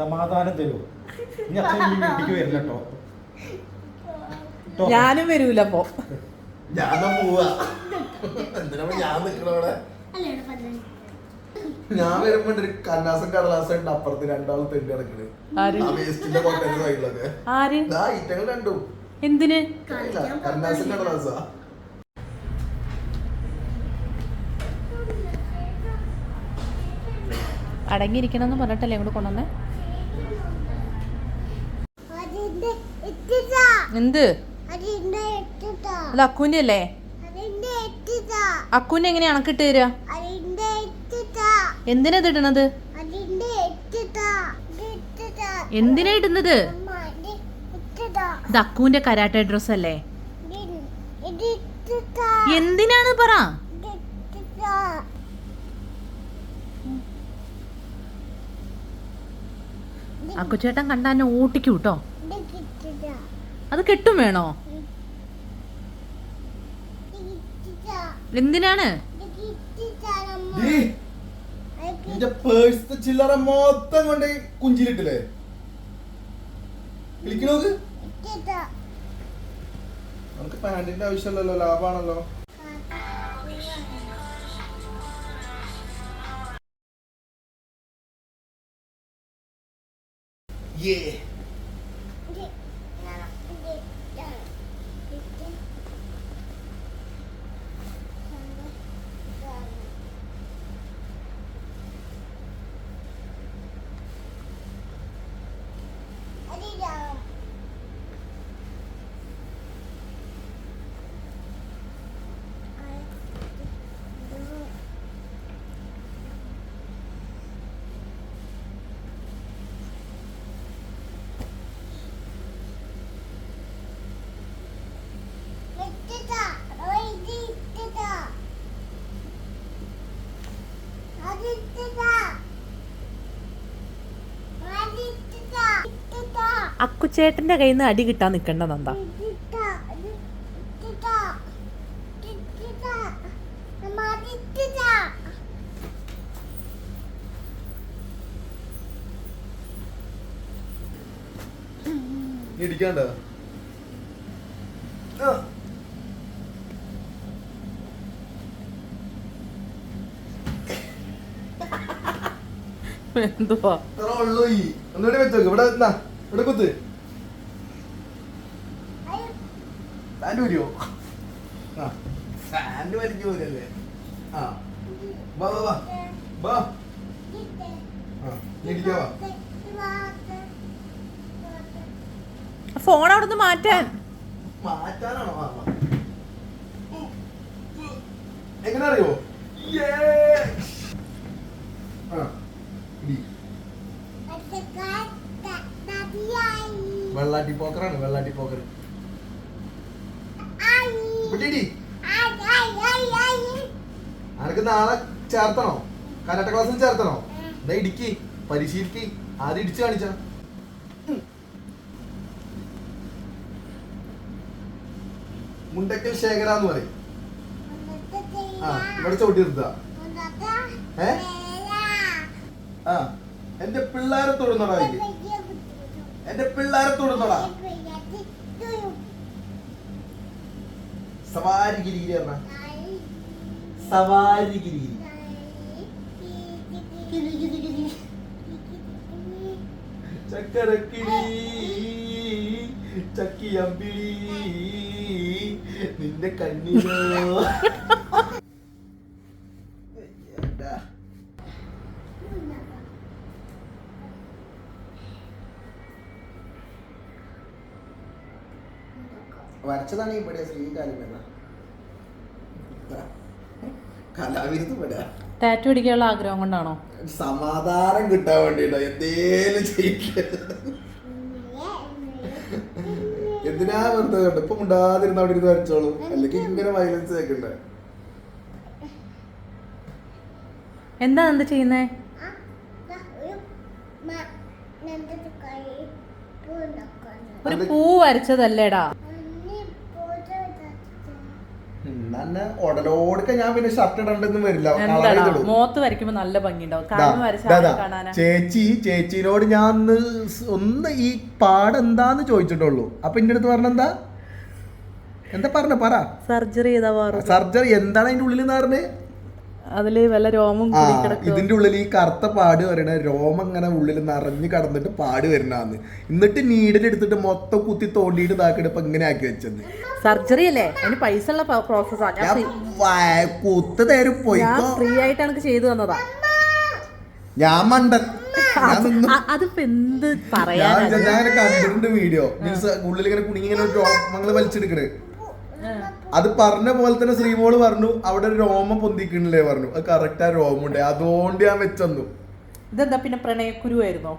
സമാധാനം തരൂ. ഇനി അച്ഛൻ ഈ വീട്ടിലേക്ക് വരില്ല കേട്ടോ. ഞാനും വരൂല അപ്പൊ. ഞാൻ പോവാ. എന്തിനാ ഞാൻ നിക്കണവിടെ അല്ലേടാ പന്ത്രണ്ട് ഞാൻ വരുമ്പോ ഒരു കന്നാസം കടലാസം ഉണ്ട്. അപ്പുറത്ത് രണ്ടാളും തെണ്ടി നടക്കണ്. ആര്? ആ വേസ്റ്റിന്റെ കൊട്ടന്റെ സൈഡിലൊക്കെ ആര്? ദാ ഇറ്റങ്ങൾ രണ്ടും എന്തിന്? ഇല്ല, കന്നാസം കടലാസാ അടങ്ങിയിരിക്കണം എന്ന് പറഞ്ഞിട്ടല്ലേ ഇങ്ങോട്ട് കൊണ്ടുവന്നേ അതിന്റെ എത്തിതാ എന്ത്? അത് അക്കുവിന്റെ അല്ലേ അക്കുവിന്റെ എങ്ങനെയാ അണക്കിട്ട് തരിക എന്തിനാ ഇടണത്? എന്തിനാ ഇടുന്നത്? ഇത് അക്കുവിന്റെ കരാട്ടെ ഡ്രസ് അല്ലേ? എന്തിനാണ് പറ? അക്കുച്ചേട്ടൻ കണ്ടാ എന്നെ ഓട്ടിക്കൂ കേട്ടോ ഇത് എത്തിതാ അത് കെട്ടും വേണോ? എന്തിനാണ്? നിന്റെ പേഴ്സ് ചില്ലറ മൊത്തം കൊണ്ട് കുഞ്ചിലിട്ടില്ലേ? വിളിക്കണോക്ക് നമുക്ക് പാന്റിന്റെ ആവശ്യമില്ലല്ലോ ലാഭാണല്ലോ. ഏ ഇത് ഞാൻ ഇത് ഞാൻ ഇത് അതിരാം എത്തിതാ ഇത് എത്തിതാ അതിത്തിതാ അതിത്തിതാ അക്കുച്ചേട്ടന്റെ കയ്യിൽ നിന്ന് അടി കിട്ടാൻ നിക്കണ്ട നന്ദ എത്തിതാ എത്തിതാ എത്തിതാ അമ്മ അതിത്തിതാ നീ ഇടിക്കാണ്ട എന്തുവാ ഒന്നുകൂടി വെച്ചോക്ക്. ഇവിടെ എന്നാ ഇവിടെ കുത്ത്. അയ്യോ പാന്റ് ഊരിയോ? ആ പാന്റ് വലിച്ചു ആ. വാ വാ വാ. വാ. ഫോൺ അവിടുന്ന് മാറ്റാൻ. മാറ്റാനാണോ ആ വാ. എങ്ങനെ അറിയോ ആ ഇടി വെള്ളാട്ടി പോക്കറാണ് വെള്ളാട്ടി പോക്കർ ഇവിടെ ഇടി അനക്ക് നാളെ ചേർത്തണോ? കരാട്ട ക്ലാസ്സിൽ ചേർത്തണോ? എന്നാ ഇടിക്ക് പരിശീലിക്ക് ആദ്യം ഇടിച്ചു കാണിച്ച മുണ്ടക്കൽ ശേഖര എന്ന് പറയും. ആ ഇവിടെ ചവിട്ടി നിർത്തുക. ഏ? ആ എന്റെ പിള്ളേരെ തൊടുന്നടാ ഇത്. എന്റെ പിള്ളേരെ തൊടുന്നടാ. സവാരി പറഞ്ഞ. സവാരി ഗിരിഗിരി ചക്കരക്കിളി ചക്കിയമ്പിളി നിന്റെ കണ്ണിലോ. വരച്ചതാണ് ഇവിടെ ശ്രീകാലിമെന്ന ടാറ്റു അടിക്കാനുള്ള ആഗ്രഹം കൊണ്ടാണോ? സമാധാനം കിട്ടാൻ വേണ്ടിട്ടോ. എന്തേലും ചെയ്യില്ല എന്തിനാ വെറുതെ കണ്ടു ഇപ്പൊ മുണ്ടാതിരുന്ന അവിടെ ഇരുന്ന് വരച്ചോളൂ. അല്ലെങ്കിൽ ഇങ്ങനെ വയലൻസ് കേൾക്കണ്ടേ. എന്താ എന്താ ചെയ്യുന്നേ? ഒരു പൂ വരച്ചതല്ലേടാ. എന്നാ ഉടലോടൊക്കെ ഞാൻ പിന്നെ ഷർട്ട് ഇടണ്ടെന്ന് വരില്ല. മോത്ത് വരയ്ക്കുമ്പോ നല്ല ഭംഗിയുണ്ടാവും. ചേച്ചി ചേച്ചിനോട് ഞാൻ ഒന്ന് ഈ പാടെന്താന്ന് ചോദിച്ചിട്ടുള്ളൂ. അപ്പൊ എന്റെ അടുത്ത് പറഞ്ഞെന്താ എന്താ? പറഞ്ഞ പറ. സർജറി ചെയ്താ സർജറി. എന്താണ് അതിന്റെ ഉള്ളിൽ എന്ന് പറഞ്ഞേ? അതിൽ വല്ല രോമം കൂടി കിടക്കും ഇതിന്റെ ഉള്ളിൽ ഈ കറുത്ത പാട് വരണ രോമം ഇങ്ങനെ ഉള്ളിൽ നിറഞ്ഞു കടന്നിട്ട് പാട് വരണാന്ന്. എന്നിട്ട് നീഡിൽ എടുത്തിട്ട് മൊത്തം കുത്തി തോണ്ടിയിട്ട് ഇതാക്കിയിട്ട് ഇപ്പൊ ഇങ്ങനെ ആക്കി വെച്ചത് സർജറി അല്ലേ? അതിന് പൈസ ഉള്ള പ്രോസസ്സാണ് കുത്ത് തരും ഫ്രീ ആയിട്ട് എനിക്ക് ചെയ്തു തന്നതാ. ഞാൻ മണ്ടൻ. അതിപ്പോ എന്ത് ഞാൻ ഞാൻ കണ്ടിട്ടുണ്ട് വീഡിയോ മീൻസ് ഉള്ളിൽ ഇങ്ങനെ കുടുങ്ങി ഇങ്ങനെ ഒരു രോമങ്ങൾ വലിച്ചെടുക്കണ്. അത് പറഞ്ഞ പോലെ തന്നെ ശ്രീമോൾ പറഞ്ഞു അവിടെ ഒരു രോമം പൊന്തിക്കണില്ലേ പറഞ്ഞു. അത് കറക്റ്റ് ആ രോമം ഉണ്ട് അതുകൊണ്ട് ഞാൻ വെച്ചെന്നു. ഇതെന്താ പിന്നെ പ്രണയക്കുരു ആയിരുന്നോ?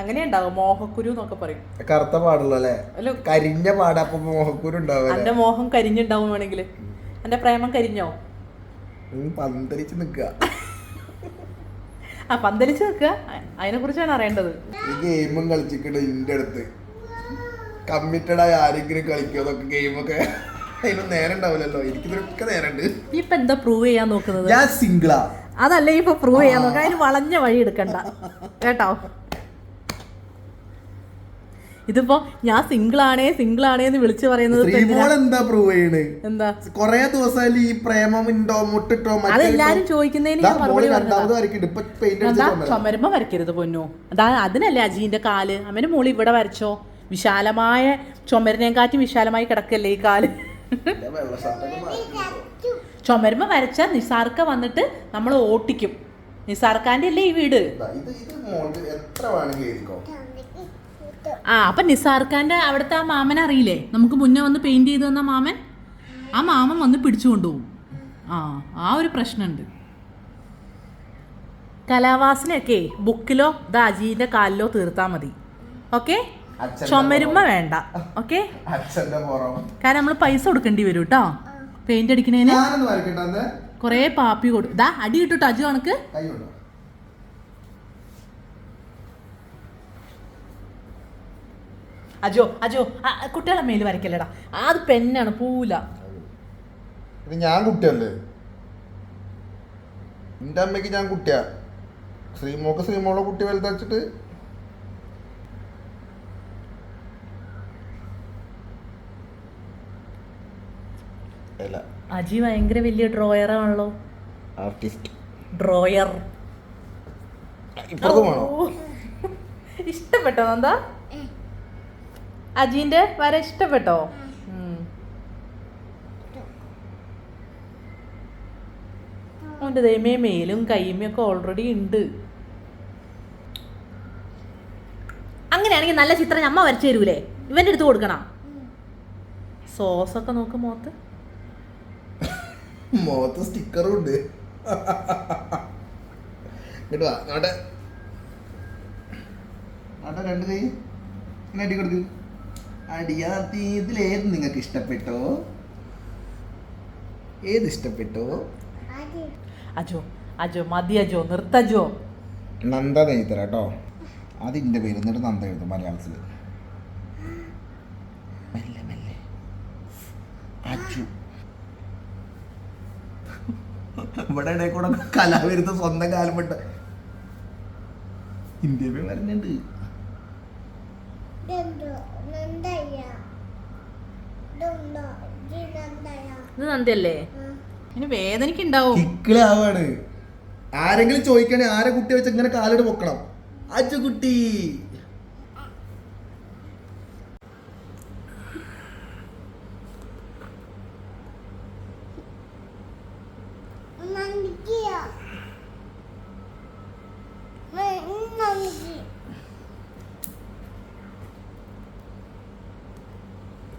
അങ്ങനെ ഉണ്ടാവും മോഹക്കുരു എന്നൊക്കെ പറയും. കറുത്ത പാടുള്ള അല്ലേ? കരിഞ്ഞ പാട അപ്പൊ മോഹക്കൂര് ഉണ്ടാവും എന്റെ മോഹം കരിഞ്ഞുണ്ടാവും വേണമെങ്കിൽ. എന്റെ പ്രേമം കരിഞ്ഞോ? പന്തലിച്ച് നിക്കുക ആ പന്തലിച്ച് നിൽക്കുക. അതിനെ കുറിച്ചാണ് അറിയേണ്ടത്. ഈ ഗെയിമും കളിച്ചിട്ടുണ്ട് ഇന്റെ അടുത്ത്. കമ്മിറ്റഡ് ആയ ആരെങ്കിലും കളിക്കോ അതൊക്കെ ഗെയിമൊക്കെ അതിനൊന്നും നേരം ഉണ്ടാവില്ലല്ലോ. എനിക്കിതൊക്കെ നേരമുണ്ട് ഇപ്പൊ എന്താ പ്രൂവ് ചെയ്യാൻ നോക്കുന്നത്? ഞാൻ സിംഗിളാ അതല്ലേ ഇപ്പൊ പ്രൂവ് ചെയ്യാൻ നോക്കുക അതിന് വളഞ്ഞ വഴി എടുക്കണ്ട. കേട്ടോ? ഇതിപ്പോ ഞാൻ സിംഗിൾ ആണേ സിംഗിൾ ആണേ എന്ന് വിളിച്ചു പറയുന്നത്? എന്താ പ്രൂവ് ചെയ്യണ്? എന്താ? കൊറേ ദിവസം ഈ പ്രേമം ഉണ്ടോ മുട്ടിട്ടോ അതെല്ലാരും ചോദിക്കുന്നതിന് ചുമരുമ്പോ വരയ്ക്കരുത് പൊന്നു. അതാ അതിനല്ലേ അജീന്റെ കാൽ. അമ്മന് മോൾ ഇവിടെ വരച്ചോ. വിശാലമായ ചുമരിനെയും കാറ്റും വിശാലമായി കിടക്കല്ലേ ഈ കാൽ? ചുമരുമ്പ വരച്ച നിസാർക്ക വന്നിട്ട് നമ്മൾ ഓട്ടിക്കും. നിസാർക്കാന്റെ അല്ലേ ഈ വീട്? ആ അപ്പൊ നിസാർക്കാന്റെ അവിടുത്തെ ആ മാമൻ അറിയില്ലേ? നമുക്ക് മുന്നേ വന്ന് പെയിന്റ് ചെയ്തു തന്ന മാമൻ? ആ മാമൻ വന്ന് പിടിച്ചു കൊണ്ടുപോകും. ആ ആ ഒരു പ്രശ്നമുണ്ട് കലാവാസനയൊക്കെ ബുക്കിലോ ദാജീന്റെ കാലിലോ തീർത്താ മതി. ഓക്കെ? ചുമരുമ്മ വേണ്ട ഓക്കെ കാരണം നമ്മൾ പൈസ കൊടുക്കേണ്ടി വരും കേട്ടോ പെയിന്റ് അടിക്കണേന്? കൊറേ പാപ്പി കൊടുക്കും ദാ അടി കിട്ടുട്ടോ അജു കണക്ക് അജോ അജോ കുട്ടികളെ മേൽ വരയ്ക്കല്ലടാ. ആ, അത് പെന്നാണ് പൂല. ഇത് ഞാൻ കുട്ടിയല്ലേ? എന്റെ അമ്മയ്ക്ക് ഞാൻ കുട്ടിയാ. ശ്രീമോക്ക് ശ്രീമോളെ കുട്ടി വലുതച്ചിട്ട് അല്ല അജി ഭയങ്കര വലിയ ഡ്രോയർ ആണല്ലോ. ആർട്ടിസ്റ്റ് ഡ്രോയർ ഇഷ്ടപ്പെട്ടോ എന്താ അജീന്റെ വര ഇഷ്ടപ്പെട്ടോ? ഉം. അവന്റെ ദൈവമേ മേലും കൈമയും ഒക്കെ ഓൾറെഡി ഉണ്ട്. അങ്ങനെയാണെങ്കിൽ നല്ല ചിത്രം അമ്മ വരച്ചു തരൂലേ? ഇവന്റെ അടുത്ത് കൊടുക്കണം. സോസൊക്കെ നോക്ക് മോത്ത്. മുഖത്ത് സ്റ്റിക്കറും ഉണ്ട്. ഇങ്ങോട്ട് വാ നാട്ടെ നാട്ടെ രണ്ട് കൈ. ഇങ്ങനെ അടി കൊടുക്ക്. അടിയാ ഇതിലേത് നിങ്ങൾക്ക് ഇഷ്ടപ്പെട്ടോ? ഏത് ഇഷ്ടപ്പെട്ടോ? അജോ അജോ മതി അജോ നിർത്തജോ. നന്ദ നെയ്തരാട്ടോ കേട്ടോ അതിന്റെ പേര് എന്നിട്ട് നന്ദ എഴുതും മലയാളത്തിൽ ഇവിടെ ഇടയിൽ കൂടെ കലാവിരുദ്ധ സ്വന്തം കാലം പെട്ട ഇന്ത്യ വരുന്നുണ്ട്. ഇത് ഇനി ആരെങ്കിലും ചോദിക്കണേ ആരെ കുട്ടി വെച്ച് ഇങ്ങനെ കാലിട്ട് പൊക്കണം? അജു കുട്ടി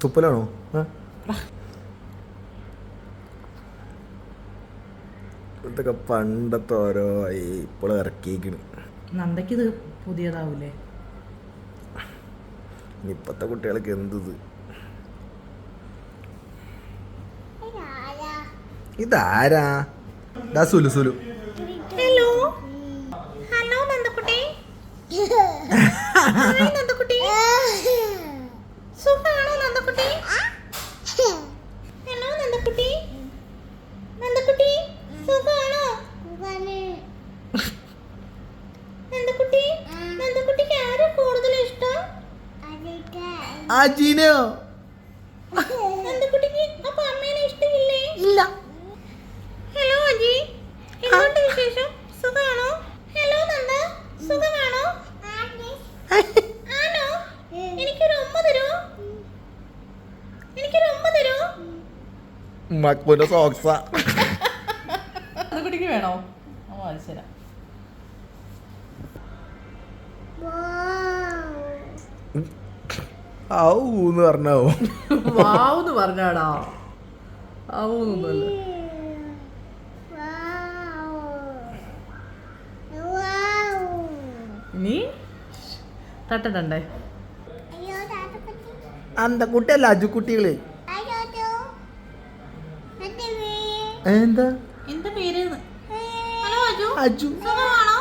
തുപ്പലാണോ ഇതൊക്കെ പണ്ടത്തെ ഓരോ ഇപ്പോൾ ഇറക്കിയിരിക്കണ്. നന്ദയ്ക്ക് ഇത് പുതിയതാവൂലേ? ഇനി ഇപ്പത്തെ കുട്ടികൾക്ക് എന്ത് ഇതാരാ? ഇതാ സുലു സുലു. ഹലോ? ഹലോ നന്ദക്കുട്ടി. നന്ദക്കുട്ടി. സുഖാണോ? നന്ദക്കുട്ടി? ഹലോ നന്ദക്കുട്ടി? നന്ദക്കുട്ടി സുഖാണോ? നന്ദക്കുട്ടി നന്ദക്കുട്ടിക്ക് ആരെ കൂടുതൽ ഇഷ്ടം? അജിനോ മക്കൂന്റെ സോക്സ വേണോ? ഓ അത് ശരി പറഞ്ഞോ? വാവെന്ന് പറഞ്ഞാടാ. ആവൂന്നല്ല നീ തട്ടണ്ടേ അന്ത കുട്ടിയല്ല അജു കുട്ടികൾ എന്താ? എന്താ പേര് ഹലോ അജു. അജു. സുഖമാണോ?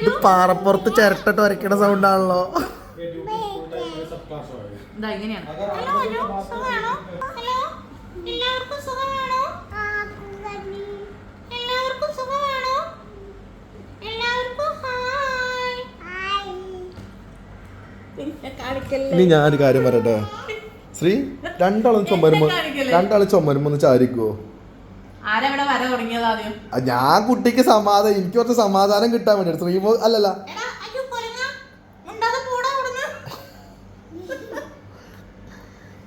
ഇത് പാറപ്പുറത്ത് ചിരട്ടിട്ട് വരയ്ക്കണ സൗണ്ട് ആണല്ലോ. ഇതാ ഇങ്ങനെയാണ്. ഹലോ അജു സുഖമാണോ ഹലോ എല്ലാവർക്കും സുഖമാണോ എല്ലാവർക്കും സുഖമാണോ എല്ലാവർക്കും ഹായ് പിന്നെ കാണിക്കല്ലേ ഇനി ഞാനൊരു കാര്യം പറയട്ടെ. ശ്രീ രണ്ടാളും ചുമരുമ്പോ രണ്ടാളും ചുമരുമ്പോ ഒന്ന് ചാരിക്കുവോ ആരവിടെ വര തുടങ്ങിയത് ആദ്യം? ആ, ഞാൻ കുട്ടിക്ക് സമാധാനം എനിക്ക് കുറച്ച് സമാധാനം കിട്ടാൻ വേണ്ടി. ശ്രീ അല്ലല്ല. എടാ അജു കൊരങ്ങ. മുണ്ടാതെ പോടാ അവിടുന്ന്.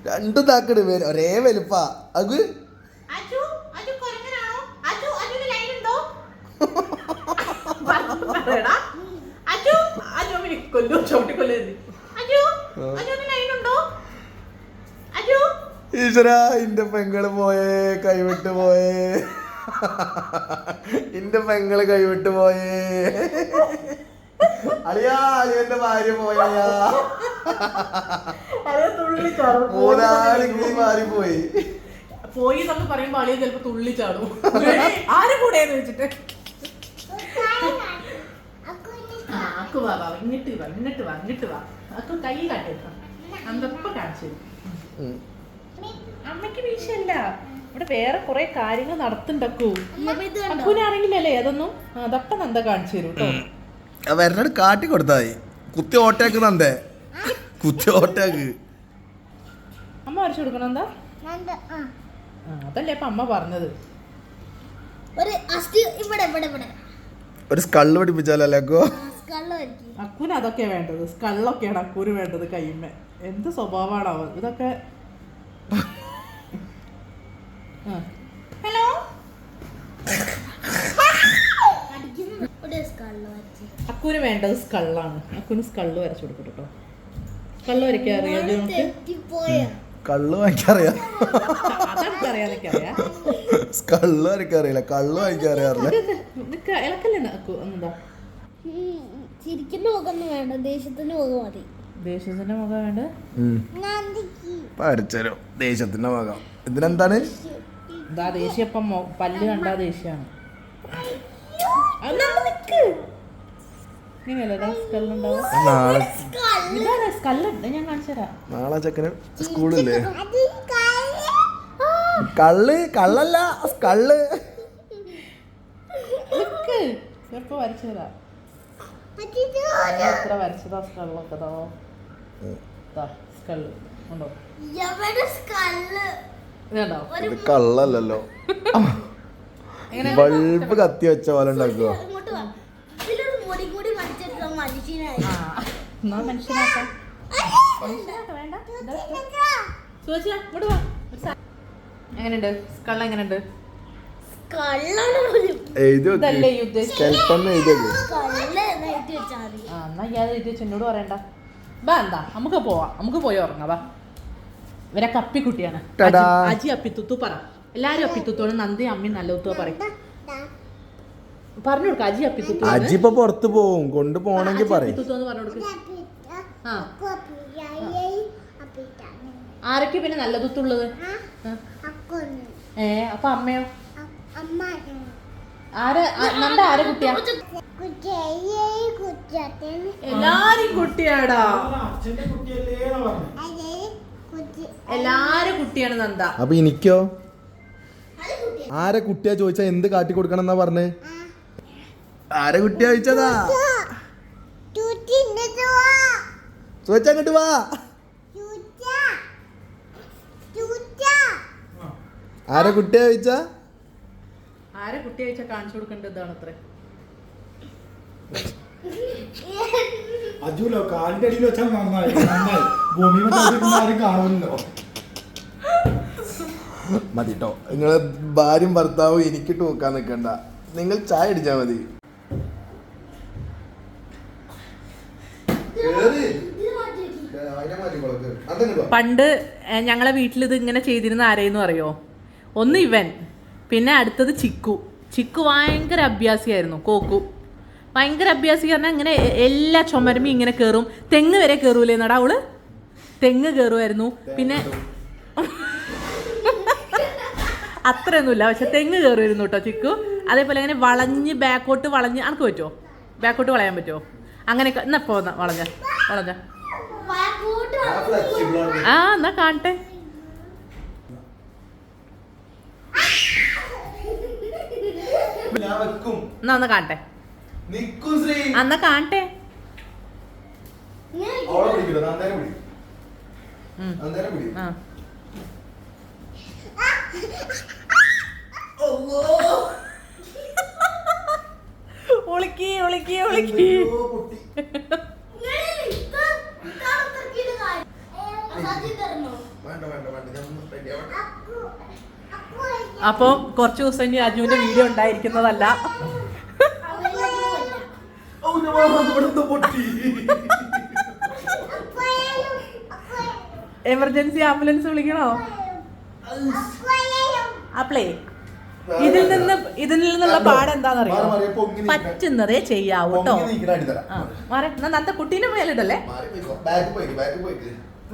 രണ്ടും താക്കട് പേര് ഒരേ വലുപ്പാ. അത്? അജു അജു കൊരങ്ങനാണോ അജു അജുന് ലൈൻ ഉണ്ടോ പറയടാ അജു അജു അമ്മ കൊല്ലു ചവിട്ടി കൊല്ലു അജു അജുന് ലൈൻ ഉണ്ടോ അജു ഈശ്വര എന്റെ പെങ്ങൾ പോയേ കൈവിട്ട് പോയേ. എന്റെ പെങ്ങൾ കൈവിട്ട് പോയേ. അളിയാ അളിയന്റെ ഭാര്യ പോയാ മൂന്നാൽ കിളി മാറി പോയി. പോയി എന്നൊക്കെ പറയുമ്പോ അളിയ ചിലപ്പോ തുള്ളി ചാടും. ആരും കൂടെ വെച്ചിട്ട് ആ, അക്കു വാ വാ ഇങ്ങോട്ട് വാ ഇങ്ങോട്ട് വാ ഇങ്ങോട്ട് വാ. അക്കു കൈ കാട്ടിട്ടോ അന്തപ്പ കാണിച്ചു. അമ്മയ്ക്ക് വീശല്ല ഇവിടെ വേറെ കുറെ കാര്യങ്ങൾ നടത്തുണ്ടക്കൂ അക്കുനാണെങ്കിലല്ലേ അതൊന്നും അതൊക്കെ നന്ദ കാണിച്ചു തരും കേട്ടോ കാട്ടി കൊടുത്തായി കുത്തി ഓട്ടയാക്ക് നന്ദേ. കുത്തി ഓട്ടയാക്ക്. അമ്മ വരച്ചു കൊടുക്കണം എന്താ അതല്ലേ ഇപ്പൊ അമ്മ പറഞ്ഞത്. ഒരു അസ്ഥി ഇവിടെ ഇവിടെ ഇവിടെ. ഒരു സ്കള്ള് വരയ്ക്കും അക്കുന് അതൊക്കെ വേണ്ടത്. സ്കള്ളൊക്കെയാണ് അക്കൂന് വേണ്ടത് കയ്യുമ്മ എന്ത് സ്വഭാവമാണ് അവൻ? ഇതൊക്കെ ഹലോ അക്കുന് വേണ്ടത് സ്കള്ളാണ്. അക്കുന് സ്കള്ള് വരച്ചു കൊടുക്കും കേട്ടോ സ്കള്ള് വരയ്ക്കാൻ അറിയാം കള്ള് തെറ്റിപ്പോയ? കള്ള് വരയ്ക്കറിയില്ല കള്ള് വാങ്ങിക്കറിയാറില്ല. നിക്ക ഇളക്കല്ലേ അക്കു? എന്താ? ചിരിക്കുന്ന നോക്കൊന്നും വേണ്ട ദേഷ്യത്തിന്റെ മുഖം മതി. ദേശത്തിന്റെ മുഖം വേണ്ട പരച്ചരോ ദേശത്തിന്റെ മുഖം. ഇതിനെന്താണ്? എന്താ ദേശീയ പല്ല് കണ്ടാ സ്കല്ലുണ്ടാവും നാളെ ചെക്കന് സ്കൂളില്ലേ? കള്ള്. കള്ളല്ല ചെറുപ്പം വരച്ചതാ എത്ര വരച്ചതാ സ്കള്ളൊക്കെ ദാ. ഇത് എങ്ങനെ? ബൾബ് കത്തി വെച്ച പോലെ ഉണ്ടാക്കുക. എങ്ങനെയുണ്ട്? സ്കള്ള എങ്ങനെയുണ്ട്? കള്ളാണ് എഴുതി ഞാൻ ഇത് എന്നോട് പറയണ്ട. ബാ എന്താ? നമുക്ക് പോവാം. നമുക്ക് പോയി ഉറങ്ങാം. വാ ഇവരൊക്കെ അപ്പിക്കുട്ടിയാണ്. ടടാ. അജി- അപ്പിത്തുത്തു പറ. എല്ലാരും അപ്പിത്തുത്തോണ് നന്ദി അമ്മി നല്ല ഉത്തുവ പറയും. പറഞ്ഞു കൊടുക്ക അജി അപ്പിത്തുത്തു അജി ഇപ്പൊ പുറത്ത് പോവും. കൊണ്ട് പോണെങ്കി പറയും. അപ്പിത്തുത്തു എന്ന് പറഞ്ഞു കൊടുക്ക. ആ. ആരൊക്കെ പിന്നെ നല്ലതുത്തുള്ളത്. ഏ അപ്പൊ അമ്മയോ? കുട്ടിയാ? കുട്ടിയാടാ. അപ്പൊ എനിക്കോ ആരെ കുട്ടിയാ? ചോദിച്ചാ എന്ത് കാട്ടി കൊടുക്കണം എന്നാ പറഞ്ഞേ ആരെ കുട്ടിയാ ചോദിച്ചതാ? ചോദിച്ചാ അങ്ങോട്ട് വാ. ആരെ കുട്ടിയാ ചോദിച്ചാ? ആരെ കുട്ടി അയച്ചാൽ കാണിച്ചു കൊടുക്കേണ്ടതാണ് അത്ര അജുലോ കാലിന്റെ അടിയിൽ വെച്ചാൽ നന്നായി നന്നായി. ഭൂമി ആരും കാണുമല്ലോ മതിട്ടോ. നിങ്ങളെ ഭാര്യയും ഭർത്താവും എനിക്കിട്ട് നോക്കാൻ നിൽക്കണ്ട നിങ്ങൾ ചായ അടിച്ചാ മതി. പണ്ട് ഞങ്ങളെ വീട്ടിൽ ഇത് ഇങ്ങനെ ചെയ്തിരുന്ന ആരെയെന്ന് അറിയോ? ഒന്ന് ഇവൻ. പിന്നെ അടുത്തത് ചിക്കു. ചിക്കു ഭയങ്കര അഭ്യാസിയായിരുന്നു കോക്കു. ഭയങ്കര അഭ്യാസി പറഞ്ഞാൽ ഇങ്ങനെ എല്ലാ ചുമരമ്പി ഇങ്ങനെ കയറും തെങ്ങ് വരെ കയറൂലേ നടാ അവൾ? തെങ്ങ് കയറുമായിരുന്നു പിന്നെ അത്രയൊന്നുമില്ല പക്ഷെ തെങ്ങ് കയറുമായിരുന്നു കേട്ടോ ചിക്കു. അതേപോലെ അങ്ങനെ വളഞ്ഞ് ബാക്കോട്ട് വളഞ്ഞ് അനക്ക് പറ്റുമോ ബാക്കോട്ട് വളയാൻ പറ്റുമോ അങ്ങനെ എന്നാ പോന്ന വളഞ്ഞ വളഞ്ഞ. ആ എന്നാ കാണട്ടെ ഞാൻ വെക്കും എന്നാ ഒന്ന് കാണട്ടെ. നിക്കും ശ്രീ. ആ, എന്നാ കാണട്ടെ. ഒളിക്കി ഒളിക്കി ഒളിക്കി. അപ്പൊ കുറച്ച് ദിവസം ഇനി അജുവിന്റെ വീഡിയോ ഉണ്ടായിരിക്കുന്നതല്ല ഔ, ഞാൻ വാ, ഇവിടുന്ന് പൊട്ടി. എമർജൻസി ആംബുലൻസ് വിളിക്കണോ? അപ്ലൈ ഇതിൽ നിന്ന് ഇതിൽ നിന്നുള്ള പാട് എന്താണെന്നറിയോ? മാറി, മാറി, പൊങ്ങി പറ്റുന്നതേ ചെയ്യാവൂ കേട്ടോ. മാറെ. എന്നാ നന്ദ കുട്ടീനെ മേലിടല്ലേ.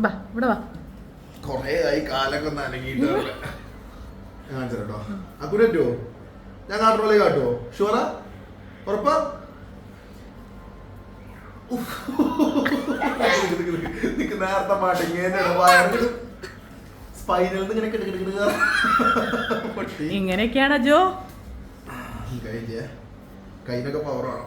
വാ ഇവിടെ വാ. കൊറേ ആയി കാലൊക്കെ നനങ്ങിട്ടോ കാണിച്ചു പറ്റുമോ? ഞാൻ കാട്ടുപോലെ കാട്ടുവോ? ഷുവറാ? ഉറപ്പാ? ഉഫ്. നിക്ക് നിക്ക് നിക്ക്. നിക്ക് നേരത്തെ പാട്ട് ഇങ്ങനെയാണ് സ്പൈനൽ ഇങ്ങനെ ഇങ്ങനെയൊക്കെയാണ് അജോ. കഴിഞ്ഞ കൈനൊക്കെ പവറാണ്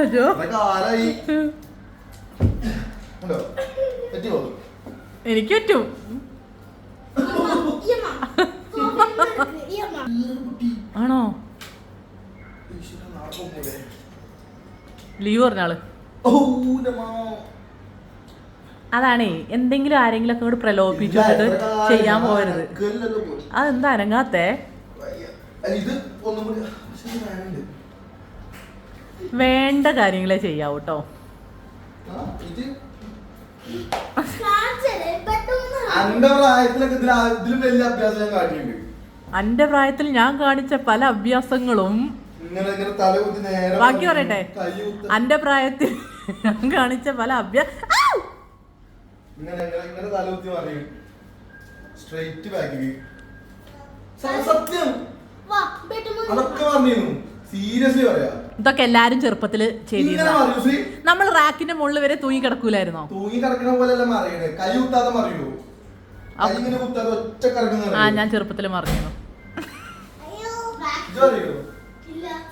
അജോ. കാലായി എനിക്ക് പറ്റും. ആണോ? ലീവ് പറഞ്ഞാൾ അതാണേ എന്തെങ്കിലും ആരെങ്കിലും ഒക്കെ കൂടെ പ്രലോഭിപ്പിച്ചിട്ട് ചെയ്യാൻ പോകരുത്. അതെന്താ അനങ്ങാത്തേ? ഇത് ഒന്നും കൂടി വേണ്ട കാര്യങ്ങളെ ചെയ്യാവൂ കേട്ടോ അന്റെ പ്രായത്തിലൊക്കെ ഇതിലും വലിയ അഭ്യാസം ഞാൻ കാട്ടിയിട്ടുണ്ട്. എന്റെ പ്രായത്തിൽ ഞാൻ കാണിച്ച പല അഭ്യാസങ്ങളും. ബാക്കി പറയട്ടെ. എന്റെ എന്റെ പ്രായത്തിൽ ഞാൻ കാണിച്ച പല അഭ്യാസ ഇതൊക്കെ എല്ലാരും ചെറുപ്പത്തിൽ ചെയ്തിരുന്ന നമ്മൾ റാക്കിന്റെ മുകളിൽ വരെ തൂങ്ങി കിടക്കൂലായിരുന്നോ? തൂങ്ങി കിടക്കുന്ന കൈ കുത്താതെ മറിയൂ. കിടക്കുന്ന ആ ഞാൻ ചെറുപ്പത്തിൽ മറിഞ്ഞു ഇത് അറിയോ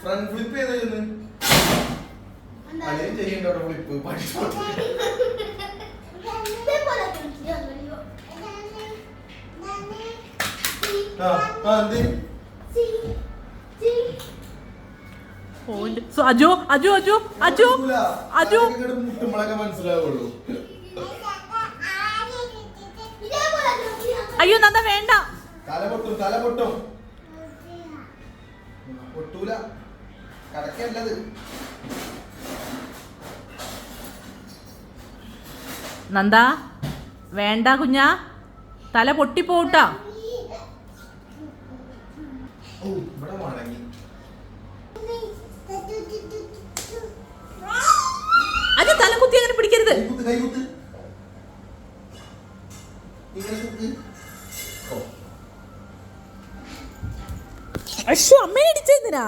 ഫ്രണ്ട് ഫ്ലിപ്പ് ചെയ്ത് ചെയ്യുന്നു? ചെയ്യണ്ട അവിടെ ഫ്ലിപ്പ് പഠിച്ചു അജു അജു അജു അജു അജു. മനസ്സിലാവുള്ളൂ. അയ്യോ നന്ദ വേണ്ട. തല പൊട്ടും തല പൊട്ടും പൊട്ടൂല കടക്കല്ലത് നന്ദ വേണ്ട കുഞ്ഞ. തല പൊട്ടിപ്പോട്ടാ അത് തല കുത്തി അങ്ങനെ പിടിക്കരുത് ഇങ്ങനെ കുത്ത്. ഓ അയ്യോ അമ്മയെ ഇടിച്ചെന്തിനാ